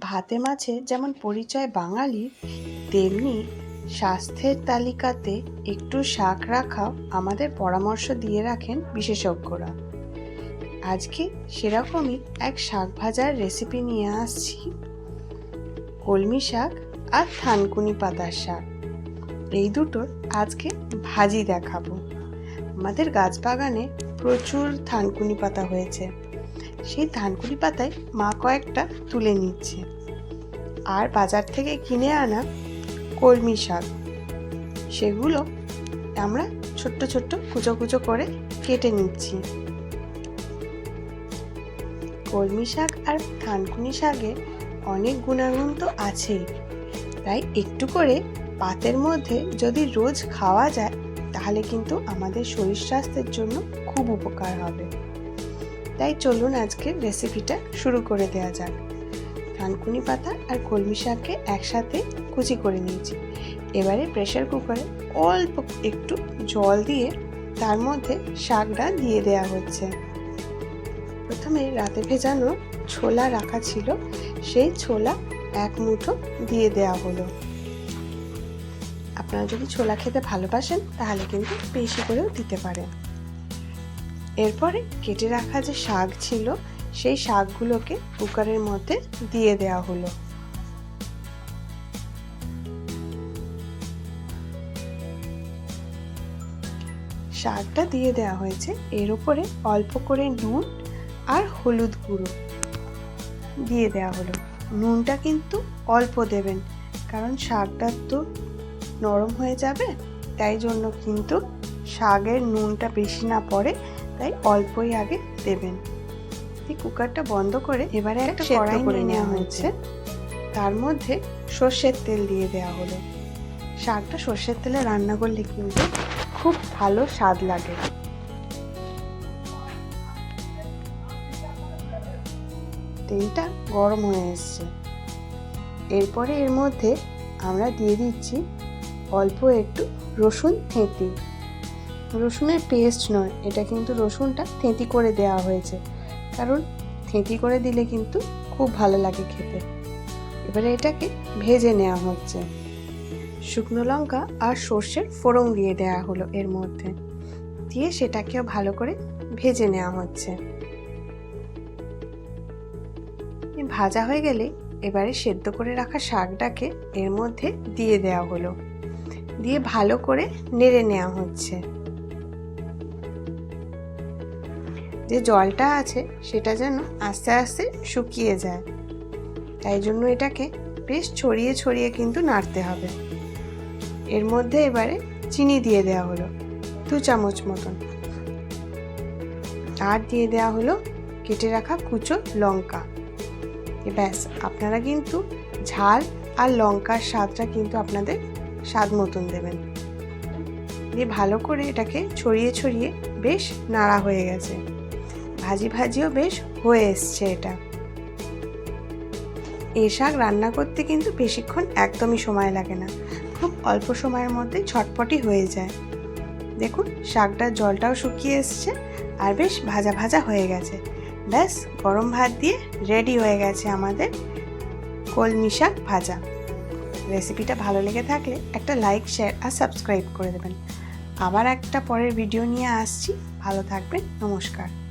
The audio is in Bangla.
ভাতে মাছে যেমন পরিচয় বাঙালি, তেমনি স্বাস্থ্যের তালিকাতে একটু শাক রাখাও আমাদের পরামর্শ দিয়ে রাখেন বিশেষজ্ঞরা। আজকে সেরকমই এক শাক ভাজার রেসিপি নিয়ে আসছি। কলমি শাক আর থানকুনি পাতার শাক। এই দুটোর আজকে ভাজি দেখাবো। আমাদের গাছ বাগানে প্রচুর থানকুনি পাতা হয়েছে। সেই ধানকুনি পাতায় মা কয়েকটা তুলে নিচ্ছে। আর বাজার থেকে কিনে আনা কলমি শাক। সেগুলো আমরা ছোট্ট ছোট্ট কুচো কুচো করে কেটে নিচ্ছি। কলমি শাক আর থানকুনি শাকে অনেক গুণাগুণ তো আছেই তাই একটু করে পাতের মধ্যে যদি রোজ খাওয়া যায়, তাহলে কিন্তু আমাদের শরীর স্বাস্থ্যের জন্য খুব উপকার হবে। তাই চলুন আজকের রেসিপিটা শুরু করে দেওয়া যাক। থানকুনি পাতা আর কলমি শাককে একসাথে কুচি করে নিয়েছি। এবারে প্রেশার কুকারে অল্প একটু জল দিয়ে তার মধ্যে শাকটা দিয়ে দেওয়া হচ্ছে। প্রথমে রাতে ভেজানো ছোলা রাখা ছিল, সেই ছোলা এক মুঠো দিয়ে দেওয়া হলো। আপনারা যদি ছোলা খেতে ভালোবাসেন, তাহলে কিন্তু বেশি করেও দিতে পারেন। এরপরে কেটে রাখা যে শাক ছিল, সেই শাকগুলোকে কুকারের মধ্যে দিয়ে দেওয়া হলো। শাকটা দিয়ে দেওয়া হয়েছে। এর উপরে অল্প করে নুন আর হলুদ গুঁড়ো দিয়ে দেওয়া হলো। নুনটা কিন্তু অল্প দেবেন, কারণ শাকটা তো নরম হয়ে যাবে, তাই জন্য কিন্তু শাকের নুনটা বেশি না পড়ে। তাই অল্পই আগে দেবেন। কুকারটা বন্ধ করে এবারে একটা কড়াই করে নেওয়া হয়েছে। তার মধ্যে সর্ষের তেল দিয়ে দেওয়া হলো। শাকটা সর্ষের তেলে রান্না করলে কিন্তু খুব ভালো স্বাদ লাগে। তেলটা গরম হয়ে এসছে। এরপরে এর মধ্যে আমরা দিয়ে দিচ্ছি অল্প একটু রসুন থেঁতি রসুনের পেস্ট নয়। এটা কিন্তু রসুনটা থেঁতি করে দেওয়া হয়েছে। কারণ থেঁতি করে দিলে কিন্তু খুব ভালো লাগে খেতে। এবারে এটাকে ভেজে নেওয়া হচ্ছে। শুকনো লঙ্কা আর সর্ষের ফোড়ন দিয়ে দেওয়া হলো এর মধ্যে। দিয়ে সেটাকেও ভালো করে ভেজে নেওয়া হচ্ছে। ভাজা হয়ে গেলে এবারে সেদ্ধ করে রাখা শাকটাকে এর মধ্যে দিয়ে দেওয়া হলো। দিয়ে ভালো করে নেড়ে নেওয়া হচ্ছে। যে জলটা আছে সেটা যেন আস্তে আস্তে শুকিয়ে যায়। তাই জন্য এটাকে বেশ ছড়িয়ে ছড়িয়ে কিন্তু নাড়তে হবে। এর মধ্যে এবারে চিনি দিয়ে দেওয়া হলো, দু চামচ মতন। আর দিয়ে দেওয়া হলো কেটে রাখা কুচো লঙ্কা। ব্যাস, আপনারা কিন্তু ঝাল আর লঙ্কার স্বাদটা কিন্তু আপনাদের স্বাদ মতন দেবেন। দিয়ে ভালো করে এটাকে ছড়িয়ে ছড়িয়ে বেশ নাড়া হয়ে গেছে। ভাজি ভাজিও বেশ হয়ে এসছে এটা। এই শাক রান্না করতে কিন্তু বেশিক্ষণ একদমই সময় লাগে না। খুব অল্প সময়ের মধ্যে ছটপটি হয়ে যায়। দেখুন, শাকটার জলটাও শুকিয়ে এসছে আর বেশ ভাজা ভাজা হয়ে গেছে। ব্যাস, গরম ভাত দিয়ে রেডি হয়ে গেছে আমাদের কলমি শাক ভাজা। রেসিপিটা ভালো লেগে থাকলে একটা লাইক, শেয়ার আর সাবস্ক্রাইব করে দেবেন। আবার একটা পরের ভিডিও নিয়ে আসছি। ভালো থাকবেন, নমস্কার।